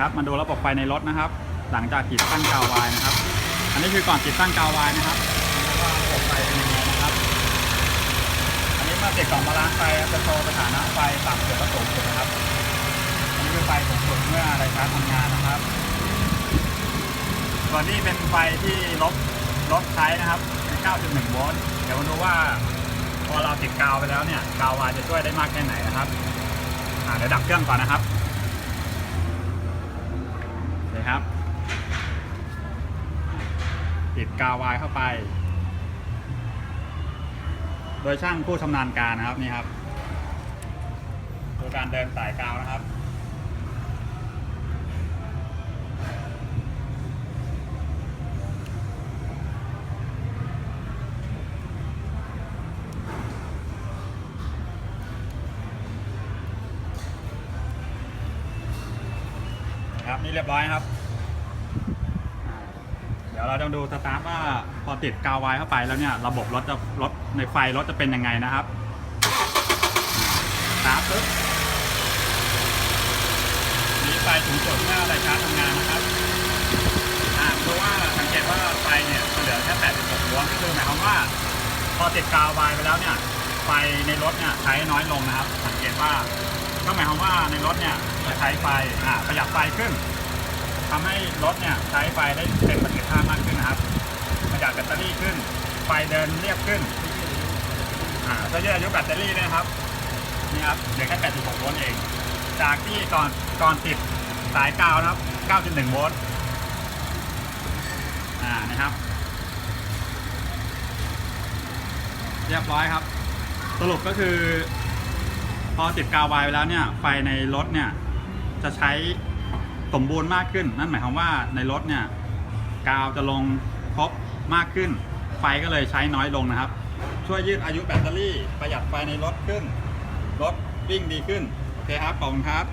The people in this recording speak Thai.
ครับ มาดูระบบไฟในรถนะครับ หลังจากติดตั้งกาววายนะครับ อันนี้คือก่อนติดตั้งกาววายนะครับว่าระบบไฟเป็นยังไงนะครับ อันนี้มื่อติดกล่องบาลานซ์ไฟจะโชว์สถานะไฟต่ำสุดและสูงสุดนะครับ อันนี้คือไฟสูงสุดเมื่อไรชาร์จทำงานนะครับส่วนนี้เป็นไฟที่ลบลดใช้นะครับ9.1โวลต์เดี๋ยวมาดูว่าพอเราติดกาวไปแล้วเนี่ยกาววายจะช่วยได้มากแค่ไหนนะครับเดี๋ยวดับเครื่องก่อนนะครับ เลยครับ ติดกาววายเข้าไป โดยช่างผู้ชำนาญการนะครับนี่ครับดูการเดินสายกาวนะครับครับนี่เรียบร้อยครับ ดี๋ยวเราจะดูสตาร์ทว่าพอติดกาวไวเข้าไปแล้วเนี่ยระบบรถจะรถในไฟรถจะเป็นยังไงนะครับสตาร์ทปึ๊บมีไฟสูงสุดเมื่อไรชาร์จทำงานนะครับอ่าดูว่าสังเกตว่าไฟเนี่ยมันเหลือแค่86โวลต์ก็คือหมายความว่า พอติดกาวไวไปแล้วเนี่ยไฟในรถเนี่ยใช้น้อยลงนะครับ สังเกตว่าก็หมายความว่าในรถเนี่ยจะใช้ไฟอ่าประหยัดไฟขึ้น ทำให้รถเนี่ยใช้ไฟได้เต็มประสิทธิภาพมากขึ้นนะครับประหยัดแบตเตอรี่ขึ้น ไฟเดินเรียบขึ้นอ่าก็ยืดอายุแบตเตอรี่ด้วยนะครับนี่ครับเหลือแค่ 86 โวลต์เอง จากที่ก่อนก่อนติดสายกาวนะครับ 9.1 โวลต์อ่านะครับ เรียบร้อยครับ สรุปก็คือ พอติดกาวไวายไปแล้วเนี่ย ไฟในรถเนี่ย จะใช้ สมบูรณ์มากขึ้น นั่นหมายความว่าในรถเนี่ยกาวจะลงครบมากขึ้น ไฟก็เลยใช้น้อยลงนะครับ ช่วยยืดอายุแบตเตอรี่ประหยัดไฟในรถขึ้น รถวิ่งดีขึ้น โอเคครับขอบคุณครับ